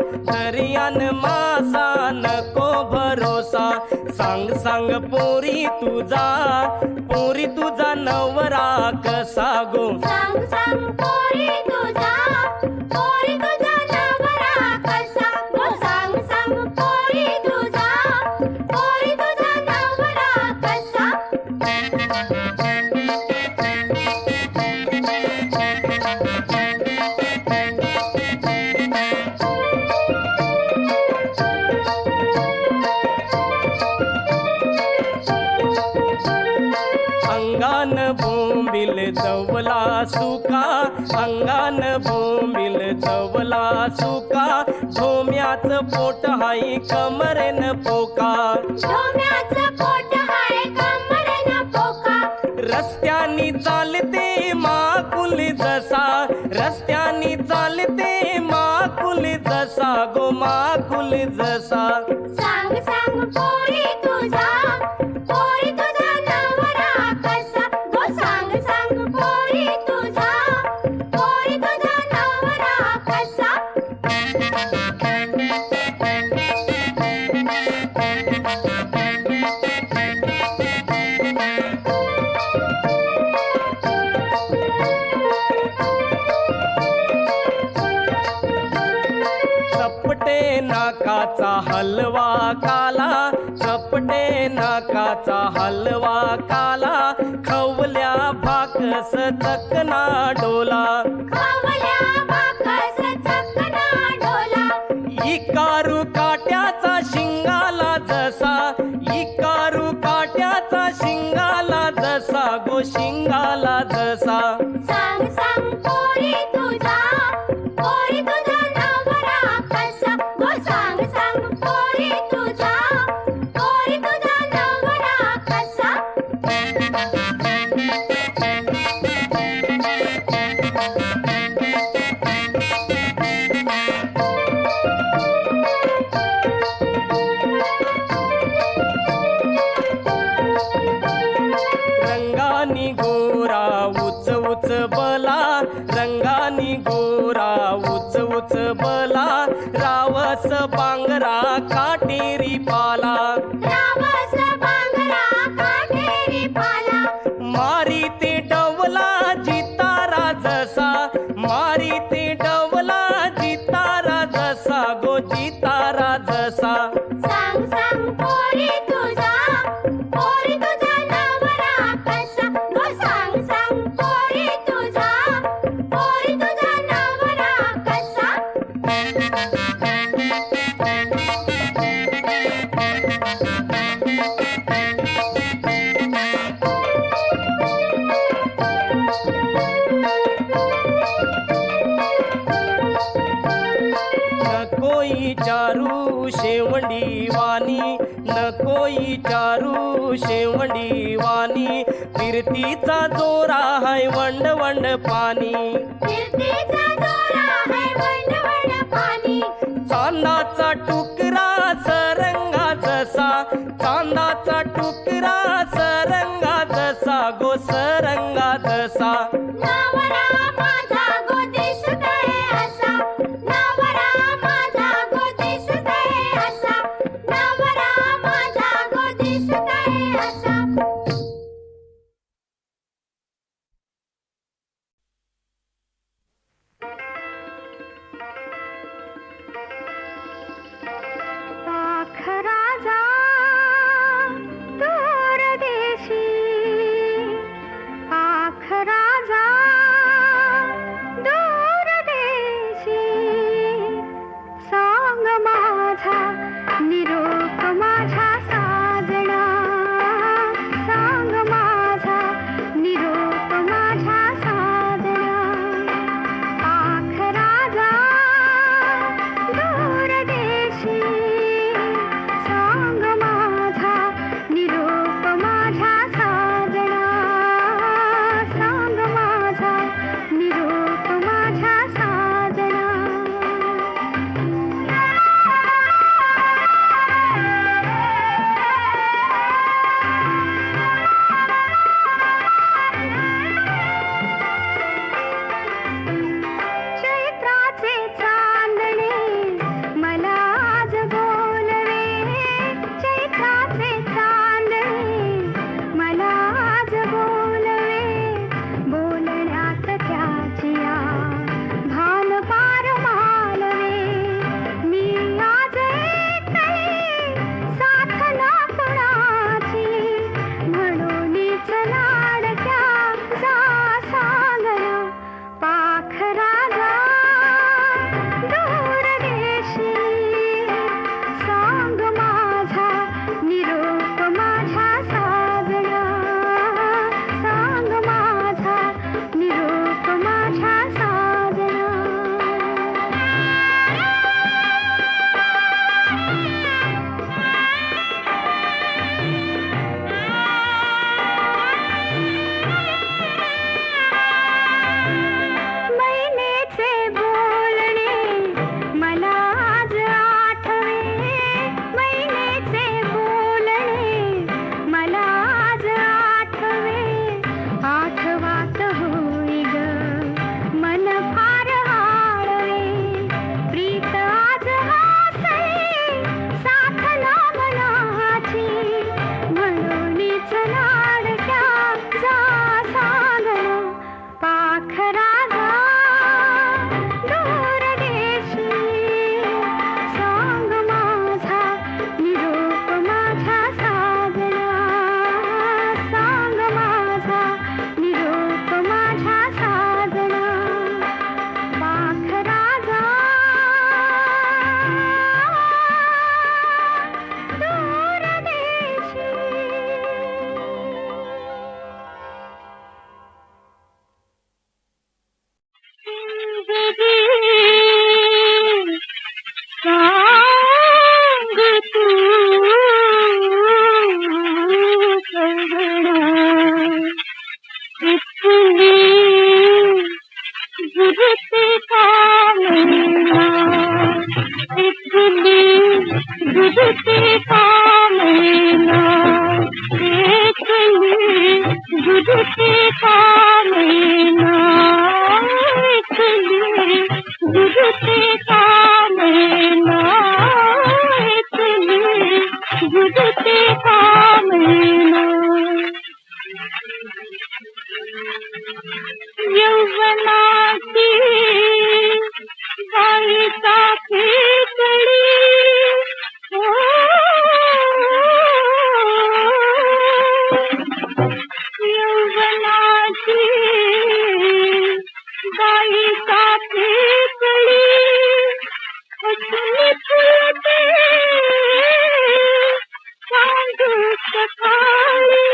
दर्यान मासा नको भरोसा. सांग सांग पोरी तुझा पोरी तुझा नवरा कसा गो सांग सांग पोरी सुका अंगान भोमिल चवला सुका. झोम्याच पोट हाई कमरेन पोका. रस्त्यानी चालते माकुल जसा. रस्त्यानी चालते माकुल जसा. गो माकुल जसा. नकाचा हलवा काला चपटे नकाचा हलवा काला खवल्या भाकस तकना डोला. शेवंडी वाणी. फिरतीचा जोरा हाय वंड वंड पाणी. चांदाचा टुकरा सरंगाचा चांदाचा टुकरा दू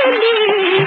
इतनी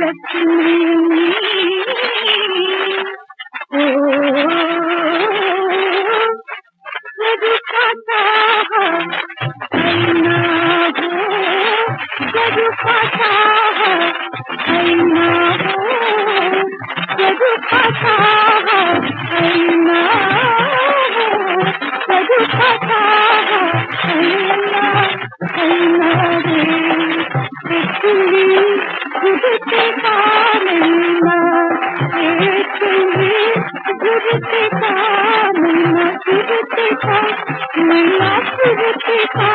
लक्ष्मी जुगते कामना जुगते कामना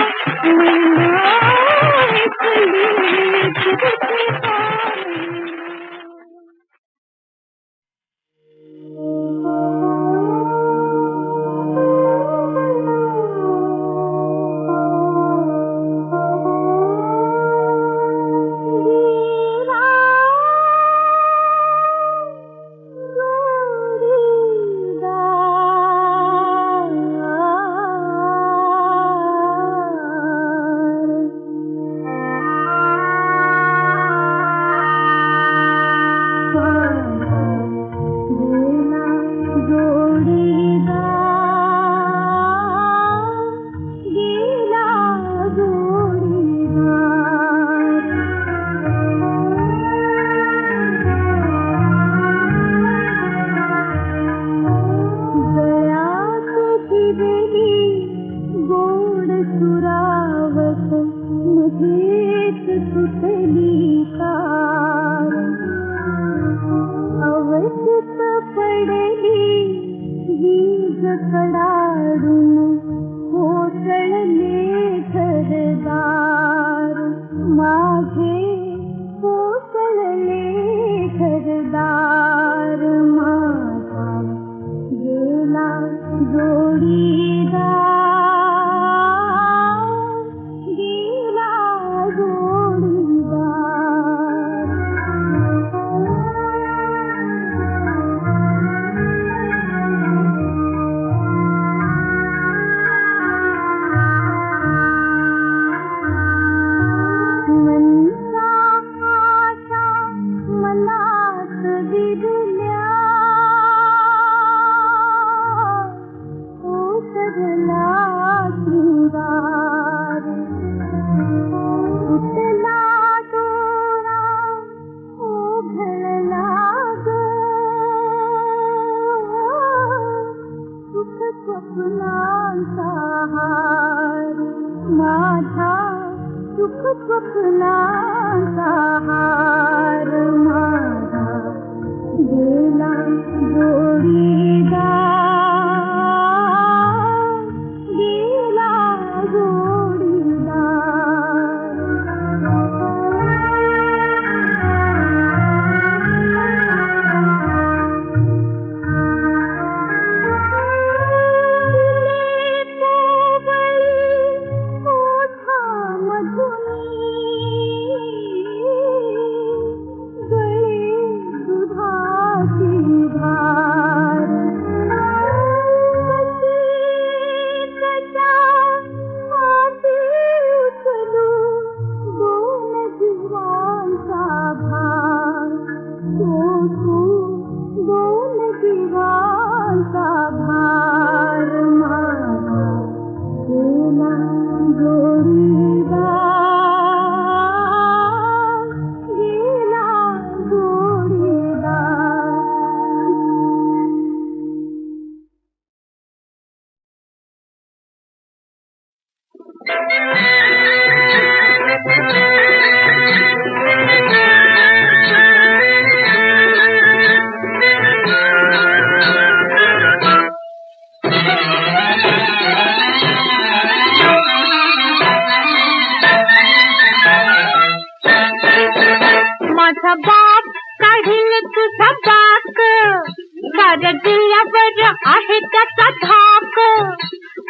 ಕಥಾ ಕಥಾ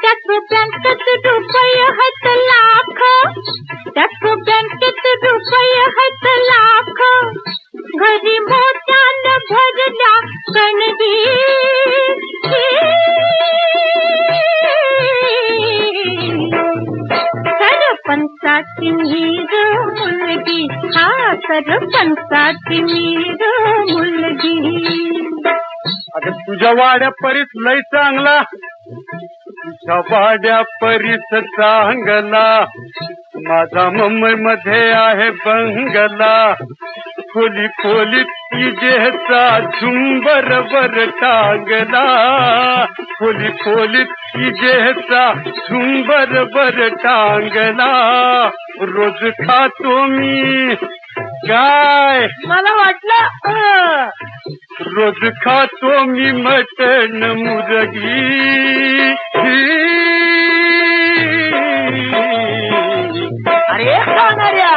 ಕಥಾ वाड्या परीस लय चांगला. तुझ्या वाड्या परीस चांगला. माझा मुंबई मध्ये आहे बंगला. खोली खोली तिजेचा झुंबर बर टांगला. खोली खोली तिजेचा झुंबर बर टांगला. रोज खातो मी काय? मला वाटलं रोज खातो मी मटण मुरगी. अरे खाणाऱ्या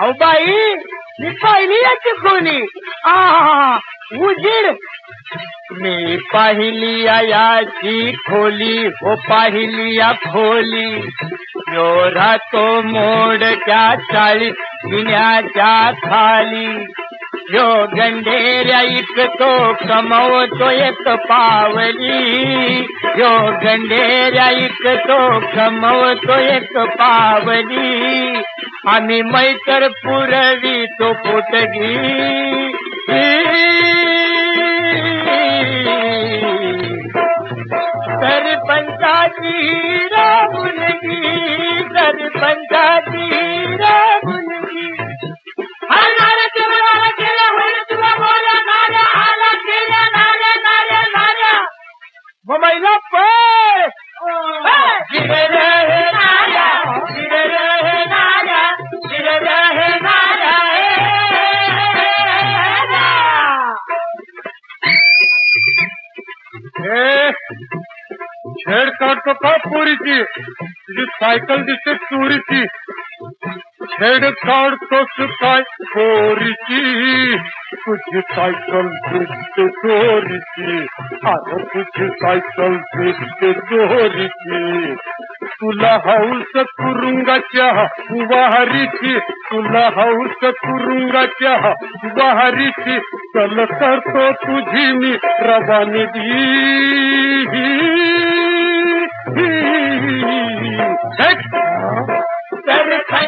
अहो बाई मी पाहिली याची कोणी उजीड. मी पाहिली याची खोली हो पाहिली या खोली. यो राहतो मोडच्या चाळीस विन्याच्या खाली. जो गंडेऱ्या इक तो कमव तो एक पावली. जो गंडेऱ्या इक तो कमव तो एक पावली. आम्ही मैतर पुरवी तो पोटगी सरपंचाची राम सरपंचाची राम छेड काढतो का पोरीची? तुझी सायकल दिसते चोरीची. छेड काढतोस काय पोरीची तुझी सायकल दिसते चोरीची अरे तुझी सायकल दिसते चोरीची तुला हौस कुरुंगाच्या वाहरीची तुला हौस कुरुंगाच्या वाहरीची चल करतो तुझी मी रवानगी सरपंचाची मुलगी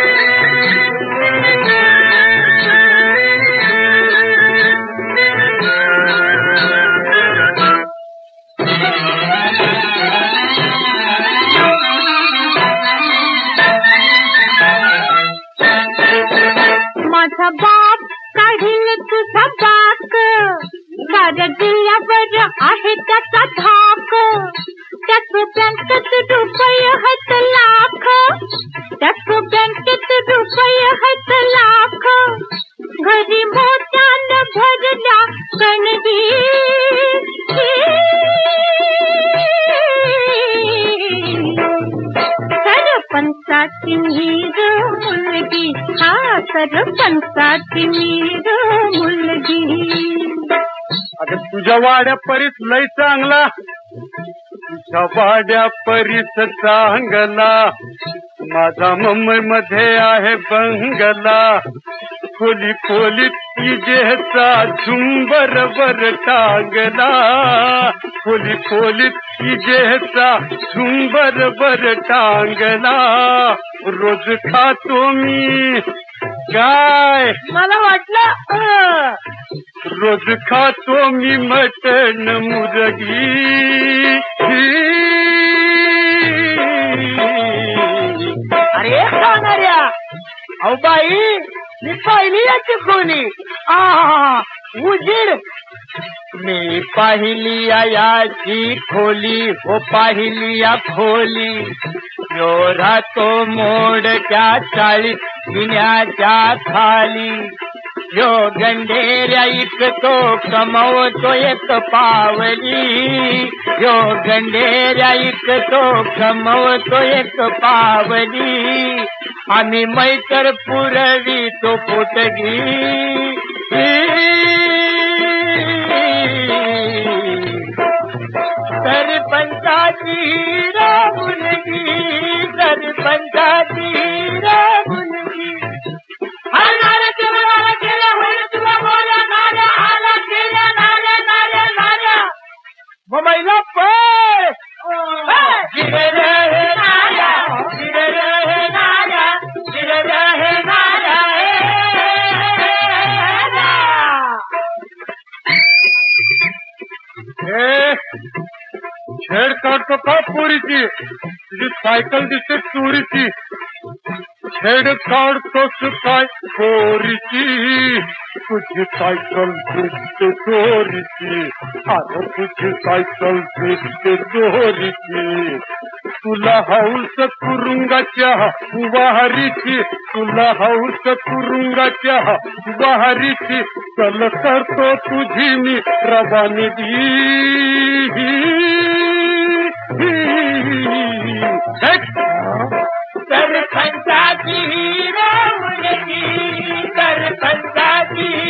হাজার अगं तुझ्या वाड्या परीस लय चांगला. तुझ्या वाड्या परीस चांगला. माझा मुंबई मध्ये आहे बंगला. खोली खोली तिजेचा झुंबर वर टांगला. खोली खोली तिजेचा झुंबर बर टांगला. रोज खातो मी काय? मला वाटलं. रोज खातो मी मटण मुरगी. अरे खाणाऱ्या अहो बाई मी पाहिली याची कोणी आ उजीड. मी पाहिली या याची खोली हो पाहिली या खोली. यो राहतो मोडच्या चाळीस पिण्याच्या खाली. यो गंढेऱ्या इकतो कमवतो एक पावली. यो गंढेऱ्या इकतो कमवतो एक पावली. आम्ही मैतर पुरवी तो पोटगी. सरपंचाची छेड काढतोस काय पोरीची तुझी सायकल दिसते चोरीची अरे तुझी सायकल दिसते चोरीची तुला हौस कुरुंगाच्या वाहरीची तुला हौस कुरुंगाच्या वाहरीची चल करतो तुझी मी कर फंसा जी राम जी कर फंसा जी